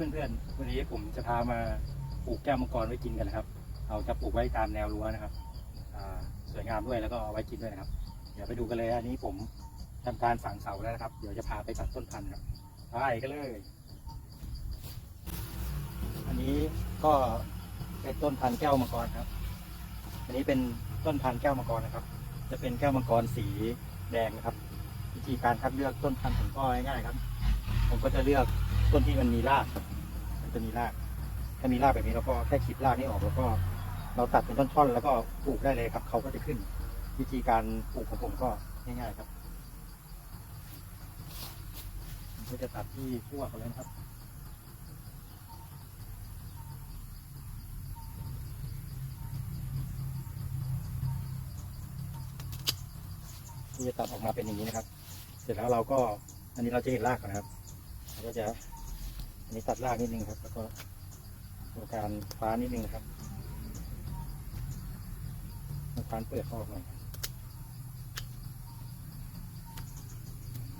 เพื่อนๆวันนี้ผมจะพามาปลูกแก้วมังกรไว้กินกันนะครับ เราจะปลูกไว้ตามแนวรั้วนะครับสวยงามด้วยแล้วก็เอาไว้กินด้วยนะครับ เดี๋ยวไปดูกันเลยอันนี้ผมทำการฝังเสาแล้วนะครับ เดี๋ยวจะพาไปตัดต้นพันธุ์ครับไปกันเลย อันนี้ก็เป็นต้นพันธุ์แก้วมังกรครับ อันนี้เป็นต้นพันธุ์แก้วมังกรนะครับ จะเป็นแก้วมังกรสีแดงนะครับ วิธีการคัดเลือกต้นพันธุ์ผมก็ง่ายๆครับ ผมก็จะเลือก ต้นที่มันมีรากมันจะมีราก ถ้ามีรากแบบนี้เราก็แค่ขีดรากนี้ออกแล้วก็ เราตัดเป็นท่อนๆ แล้วก็ปลูกได้เลยครับ เขาก็จะขึ้น วิธีการปลูกของผมก็ง่ายๆครับผมก็จะตัดที่ขั้วเขาเลยนะครับที่จะตัดออกมาเป็นอย่างนี้นะครับ เสร็จแล้วเราก็ อันนี้เราจะเห็นรากนนะครับเราก็จะ อันนี้ตัดรากนิดนึงครับ แล้วก็ทำการฟ้านิดนึงครับทำการเปิดเข้าออกหน่อย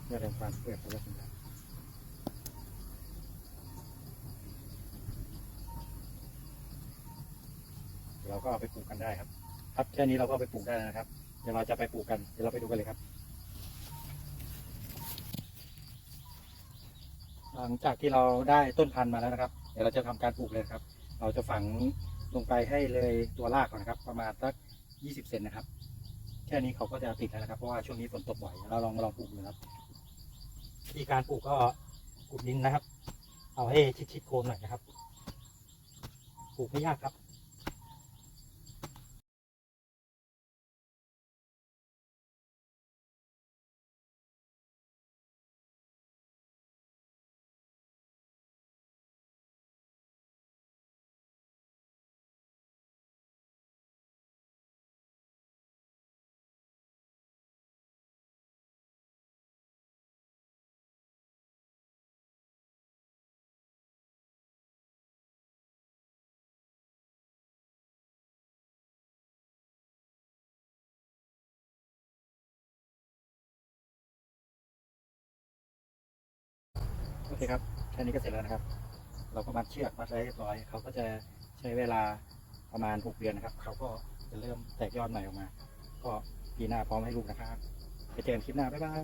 เพื่อทำการเปิดเขาจะเป็นแบบเราก็เอาไปปลูกกันได้ครับ ครับแค่นี้เราก็ไปปลูกได้นะครับ เดี๋ยวเราจะไปปลูกกัน เดี๋ยวเราไปดูกันเลยครับ หลังจากที่เราได้ต้นพันธุ์มาแล้วนะครับ เดี๋ยวเราจะทำการปลูกเลยครับ เราจะฝังลงไปให้เลยตัวรากก่อนนะครับ ประมาณสัก 20 เซนนะครับ แค่นี้เขาก็จะติดแล้วนะครับ เพราะว่าช่วงนี้ฝนตกบ่อย เราลองมาลองปลูกดูนะครับวิธีการปลูกก็ขุดดินนะครับ เอาให้ชิดๆโคนหน่อยนะครับ ปลูกไม่ยากครับ เคครับแค่นี้ก็เสร็จแล้วนะครับ เราก็มัดเชือกมัดไว้เรียบร้อย เขาก็จะใช้เวลาประมาณ 6 เดือนนะครับ เขาก็จะเริ่มแตกยอดใหม่ออกมา ก็ปีหน้าพร้อมให้ลูกนะครับไปเจอกันคลิปหน้า บ๊ายบาย